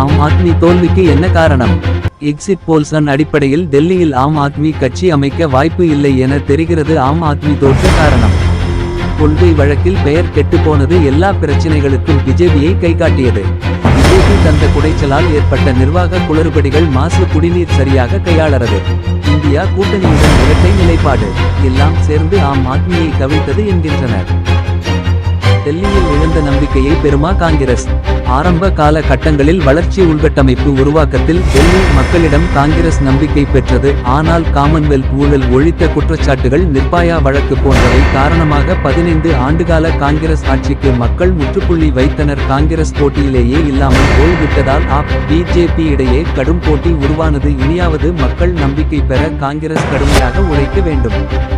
ஆம் ஆத்மி தோல்விக்கு என்ன காரணம்? எக்ஸிட் போல்சன் அடிப்படையில் டெல்லியில் ஆம் ஆத்மி கட்சி அமைக்க வாய்ப்பு இல்லை என தெரிகிறது ஆம் ஆத்மி தோற்ற காரணம். கொள்கை வழக்கில் பெயர் கெட்டுப்போனது எல்லா பிரச்சனைகளுக்கும் பிஜேபியை கைகாட்டியது பிஜேபி தந்த குடைச்சலால் ஏற்பட்ட நிர்வாக குளறுபடிகள் மாசு குடிநீர் சரியாக கையாளறது. இந்தியா கூட்டணியுடன் இரட்டை நிலைப்பாடு எல்லாம் சேர்ந்து ஆம் ஆத்மியை கவிழ்த்தது என்கின்றனர். டெல்லியில் இழந்த நம்பிக்கையை பெறுமா காங்கிரஸ்? ஆரம்ப கால கட்டங்களில் வளர்ச்சி உள்கட்டமைப்பு உருவாக்கத்தில் டெல்லி மக்களிடம் காங்கிரஸ் நம்பிக்கை பெற்றது. ஆனால் காமன்வெல்த் ஊழல் ஒழித்த குற்றச்சாட்டுகள் நிர்பயா வழக்கு போன்றவை காரணமாக பதினைந்து ஆண்டுகால காங்கிரஸ் ஆட்சிக்கு மக்கள் முற்றுப்புள்ளி வைத்தனர். காங்கிரஸ் போட்டியிலேயே இல்லாமல் போய்விட்டதால் ஆப் பிஜேபி இடையே கடும் போட்டி உருவானது. இனியாவது மக்கள் நம்பிக்கை பெற காங்கிரஸ் கடுமையாக உழைக்க வேண்டும்.